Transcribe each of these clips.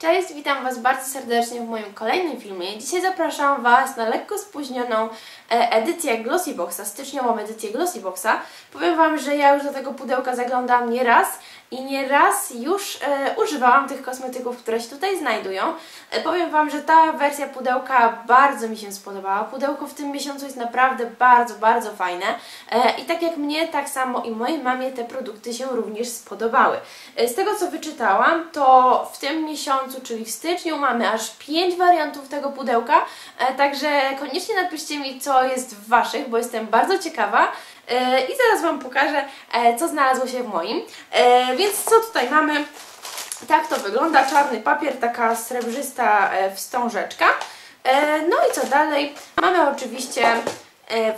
Cześć, witam Was bardzo serdecznie w moim kolejnym filmie. Dzisiaj zapraszam Was na lekko spóźnioną e, edycję Glossyboxa, styczniową edycję Glossyboxa. Powiem Wam, że ja już do tego pudełka zaglądam nie raz i nieraz już e, używałam tych kosmetyków, które się tutaj znajdują. E, powiem Wam, że ta wersja pudełka bardzo mi się spodobała. Pudełko w tym miesiącu jest naprawdę bardzo, bardzo fajne e, i tak jak mnie, tak samo i mojej mamie te produkty się również spodobały. E, z tego co wyczytałam, to w tym miesiącu, czyli w styczniu mamy aż 5 wariantów tego pudełka, e, także koniecznie napiszcie mi co jest w Waszych, bo jestem bardzo ciekawa. E, I zaraz Wam pokażę, e, co znalazło się w moim. Więc co tutaj mamy? Tak to wygląda, czarny papier, taka srebrzysta wstążeczka. No i co dalej? Mamy oczywiście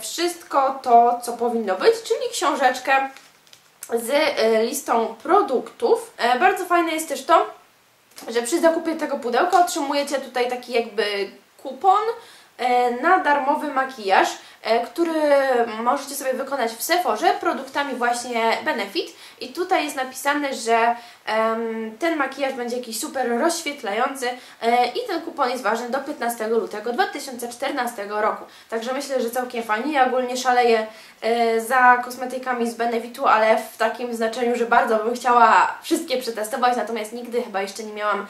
wszystko to, co powinno być, czyli książeczkę z listą produktów. Bardzo fajne jest też to, że przy zakupie tego pudełka otrzymujecie tutaj taki jakby kupon na darmowy makijaż. E, który możecie sobie wykonać w Sephorze produktami właśnie Benefit i tutaj jest napisane, że ten makijaż będzie jakiś super rozświetlający e, i ten kupon jest ważny do 15 lutego 2014 roku. Także myślę, że całkiem fajnie. Ja ogólnie szaleję e, za kosmetykami z Benefitu, ale w takim znaczeniu, że bardzo bym chciała wszystkie przetestować, natomiast nigdy chyba jeszcze nie miałam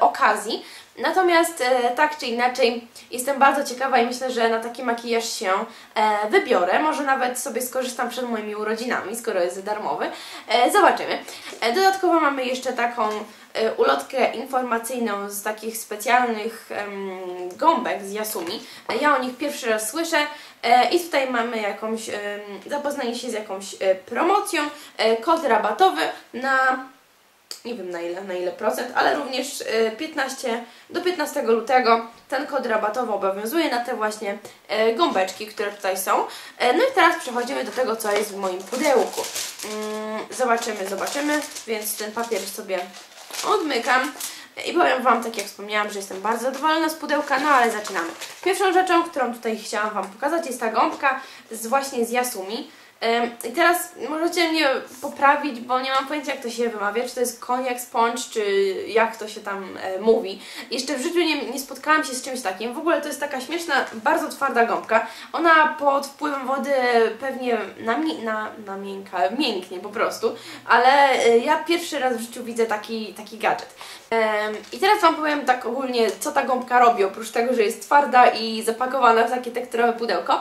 okazji. Natomiast tak czy inaczej jestem bardzo ciekawa i myślę, że na taki makijaż się wybiorę. Może nawet sobie skorzystam przed moimi urodzinami, skoro jest darmowy. E, zobaczymy. E, dodatkowo mamy jeszcze taką e, ulotkę informacyjną z takich specjalnych gąbek z Yasumi. E, ja o nich pierwszy raz słyszę i tutaj mamy jakąś, zapoznanie się z jakąś promocją, kod rabatowy na nie wiem na ile, na ile procent, ale również 15, y, do 15 lutego ten kod rabatowy obowiązuje na te właśnie y, gąbeczki, które tutaj są. Y, no i teraz przechodzimy do tego, co jest w moim pudełku. Mm, zobaczymy, zobaczymy, więc ten papier sobie odmykam. I powiem Wam, tak jak wspomniałam, że jestem bardzo zadowolona z pudełka, no ale zaczynamy. Pierwszą rzeczą, którą tutaj chciałam Wam pokazać jest ta gąbka z właśnie z Yasumi. I teraz możecie mnie poprawić, bo nie mam pojęcia jak to się wymawia, czy to jest koniak sponge, czy jak to się tam e, mówi. Jeszcze w życiu nie, nie spotkałam się z czymś takim. W ogóle to jest taka śmieszna, bardzo twarda gąbka. Ona pod wpływem wody pewnie na, na, na miękka, mięknie po prostu, ale e, ja pierwszy raz w życiu widzę taki, taki gadżet. I teraz Wam powiem tak ogólnie, co ta gąbka robi, oprócz tego, że jest twarda i zapakowana w takie tekturowe pudełko.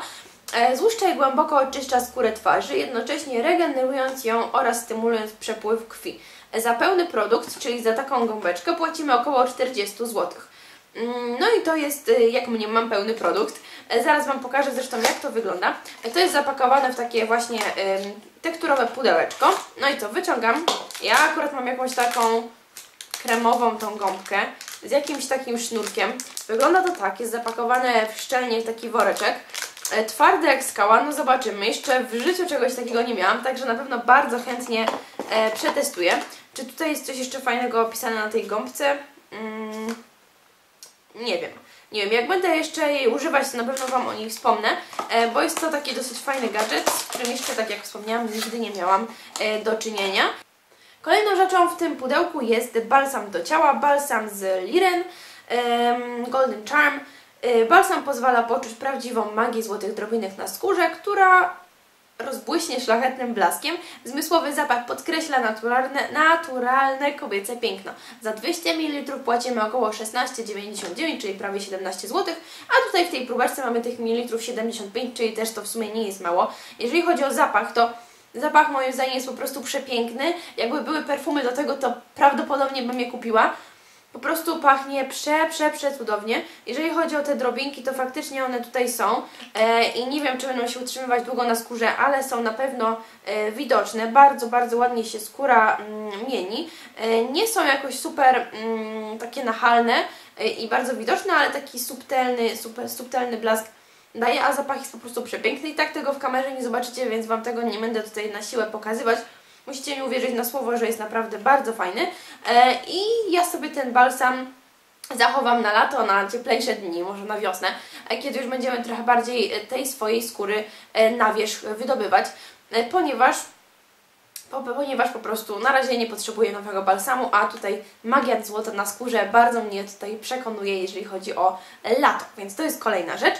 E, złuszcza głęboko oczyszcza skórę twarzy, jednocześnie regenerując ją oraz stymulując przepływ krwi. E, za pełny produkt, czyli za taką gąbeczkę płacimy około 40 zł. Mm, no i to jest, e, jak mnie mam pełny produkt. Zaraz Wam pokażę zresztą jak to wygląda. To jest zapakowane w takie właśnie tekturowe pudełeczko. No i co, wyciągam. Ja akurat mam jakąś taką kremową tą gąbkę z jakimś takim sznurkiem. Wygląda to tak, jest zapakowane w szczelnie w taki woreczek. E, twarde jak skała, no zobaczymy. Jeszcze w życiu czegoś takiego nie miałam, także na pewno bardzo chętnie e, przetestuję. Czy tutaj jest coś jeszcze fajnego opisane na tej gąbce? Mm, nie wiem. Nie wiem, jak będę jeszcze jej używać, to na pewno Wam o niej wspomnę, e, bo jest to taki dosyć fajny gadżet, z którym jeszcze, tak jak wspomniałam, nigdy nie miałam e, do czynienia. Kolejną rzeczą w tym pudełku jest balsam do ciała, balsam z Liren, Golden Charm. Y, balsam pozwala poczuć prawdziwą magię złotych drobinek na skórze, która rozbłyśnie szlachetnym blaskiem. Zmysłowy zapach podkreśla naturalne, naturalne kobiece piękno. Za 200 ml płacimy około 16,99, czyli prawie 17 zł, a tutaj w tej próbeczce mamy tych mililitrów 75, czyli też to w sumie nie jest mało. Jeżeli chodzi o zapach, to zapach moim zdaniem jest po prostu przepiękny. Jakby były perfumy do tego, to prawdopodobnie bym je kupiła. Po prostu pachnie prze, prze, prze cudownie. Jeżeli chodzi o te drobinki, to faktycznie one tutaj są e, i nie wiem, czy będą się utrzymywać długo na skórze, ale są na pewno e, widoczne. Bardzo, bardzo ładnie się skóra mm, mieni. E, nie są jakoś super mm, takie nachalne e, i bardzo widoczne, ale taki subtelny, super, subtelny blask daje, a zapach jest po prostu przepiękny i tak tego w kamerze nie zobaczycie, więc Wam tego nie będę tutaj na siłę pokazywać. Musicie mi uwierzyć na słowo, że jest naprawdę bardzo fajny. E, I ja sobie ten balsam zachowam na lato, na cieplejsze dni, może na wiosnę, e, kiedy już będziemy trochę bardziej tej swojej skóry e, na wierzch wydobywać, ponieważ ponieważ po prostu na razie nie potrzebuję nowego balsamu, a tutaj magia złota na skórze bardzo mnie tutaj przekonuje, jeżeli chodzi o lato, więc to jest kolejna rzecz.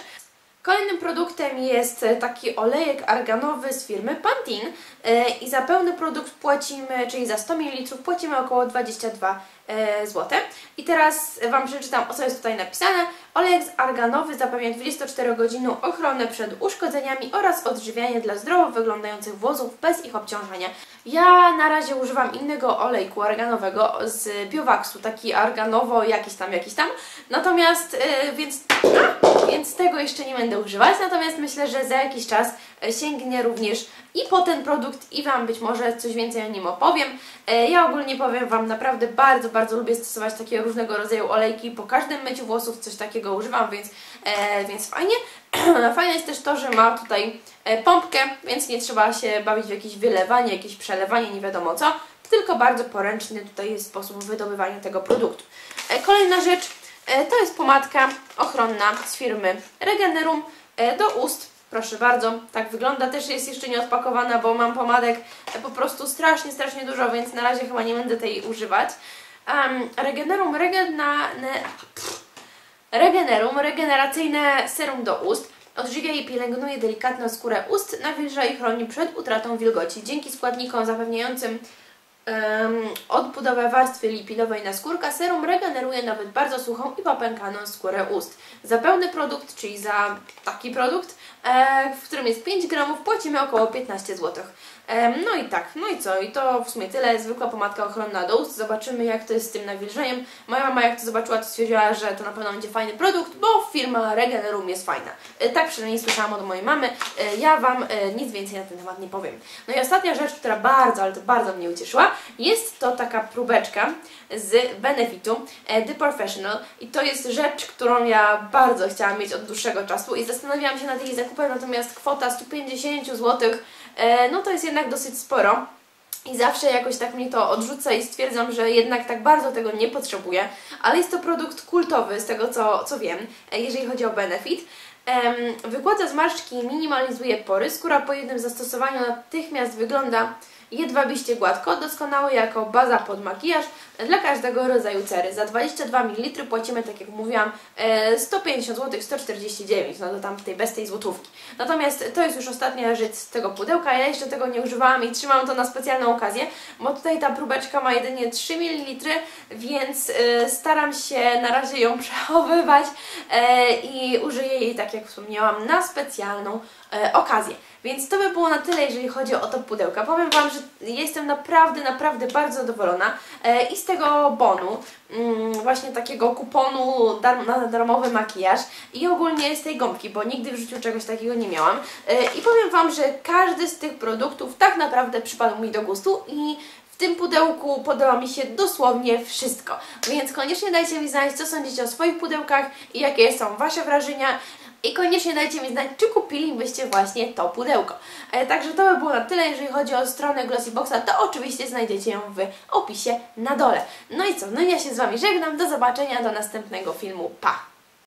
Kolejnym produktem jest taki olejek arganowy z firmy Pantene i za pełny produkt płacimy, czyli za 100 ml płacimy około 22 zł. I teraz Wam przeczytam o co jest tutaj napisane. Olejek arganowy zapewnia 24 godziny ochronę przed uszkodzeniami oraz odżywianie dla zdrowo wyglądających włosów bez ich obciążenia. Ja na razie używam innego olejku arganowego z Biowaxu, taki arganowo jakiś tam, jakiś tam. Natomiast, więc, a, więc tego jeszcze nie będę używać, natomiast myślę, że za jakiś czas sięgnie również i po ten produkt i Wam być może coś więcej o nim opowiem. E, ja ogólnie powiem Wam, naprawdę bardzo, bardzo lubię stosować takie różnego rodzaju olejki. Po każdym myciu włosów coś takiego używam, więc, e, więc fajnie. Fajne jest też to, że ma tutaj e, pompkę, więc nie trzeba się bawić w jakieś wylewanie, jakieś przelewanie, nie wiadomo co, tylko bardzo poręczny tutaj jest sposób wydobywania tego produktu. Kolejna rzecz to jest pomadka ochronna z firmy Regenerum do ust Proszę bardzo, tak wygląda. Też jest jeszcze nieodpakowana, bo mam pomadek po prostu strasznie, strasznie dużo, więc na razie chyba nie będę tej używać. Um, Regenerum Regena... Regenerum, regeneracyjne serum do ust. Odżywia i pielęgnuje delikatną skórę ust, nawilża i chroni przed utratą wilgoci. Dzięki składnikom zapewniającym odbudowę warstwy lipidowej na skórka, serum regeneruje nawet bardzo suchą i popękaną skórę ust. Za pełny produkt, czyli za taki produkt, e, w którym jest 5 gramów, płacimy około 15 zł. No i tak, no i co? I to w sumie tyle. Zwykła pomadka ochronna do ust. Zobaczymy jak to jest z tym nawilżeniem. Moja mama jak to zobaczyła, to stwierdziła, że to na pewno będzie fajny produkt, bo firma Regenerum jest fajna. E, tak przynajmniej słyszałam od mojej mamy. E, ja Wam e, nic więcej na ten temat nie powiem. No i ostatnia rzecz, która bardzo, ale to bardzo mnie ucieszyła, jest to taka próbeczka z Benefitu The Professional i to jest rzecz, którą ja bardzo chciałam mieć od dłuższego czasu i zastanawiałam się nad jej zakupem, natomiast kwota 150 zł no to jest jednak dosyć sporo. I zawsze jakoś tak mnie to odrzuca i stwierdzam, że jednak tak bardzo tego nie potrzebuję, ale jest to produkt kultowy z tego co, co wiem, e, jeżeli chodzi o benefit. Wygładza zmarszczki minimalizuje pory. Skóra po jednym zastosowaniu natychmiast wygląda jedwabiście gładko, doskonały jako baza pod makijaż dla każdego rodzaju cery. Za 22 ml płacimy, tak jak mówiłam, 150 zł, 149 no to tam tej bez tej złotówki. Natomiast to jest już ostatnia rzecz z tego pudełka, ja jeszcze tego nie używałam i trzymam to na specjalną okazję, bo tutaj ta próbeczka ma jedynie 3 ml, więc e, staram się na razie ją przechowywać e, i użyję jej, tak jak wspomniałam, na specjalną e, okazję. Więc to by było na tyle, jeżeli chodzi o to pudełka. Powiem Wam, że jestem naprawdę, naprawdę bardzo zadowolona e, i z tego bonu, mm, właśnie takiego kuponu na darmowy makijaż i ogólnie z tej gąbki, bo nigdy w życiu czegoś takiego nie miałam. E, I powiem Wam, że każdy z tych produktów tak naprawdę przypadł mi do gustu i w tym pudełku podoba mi się dosłownie wszystko. Więc koniecznie dajcie mi znać, co sądzicie o swoich pudełkach i jakie są Wasze wrażenia. I koniecznie dajcie mi znać, czy kupilibyście właśnie to pudełko. E, także to by było na tyle, jeżeli chodzi o stronę Glossyboxa, to oczywiście znajdziecie ją w opisie na dole. No i co, no ja się z Wami żegnam, do zobaczenia, do następnego filmu, pa!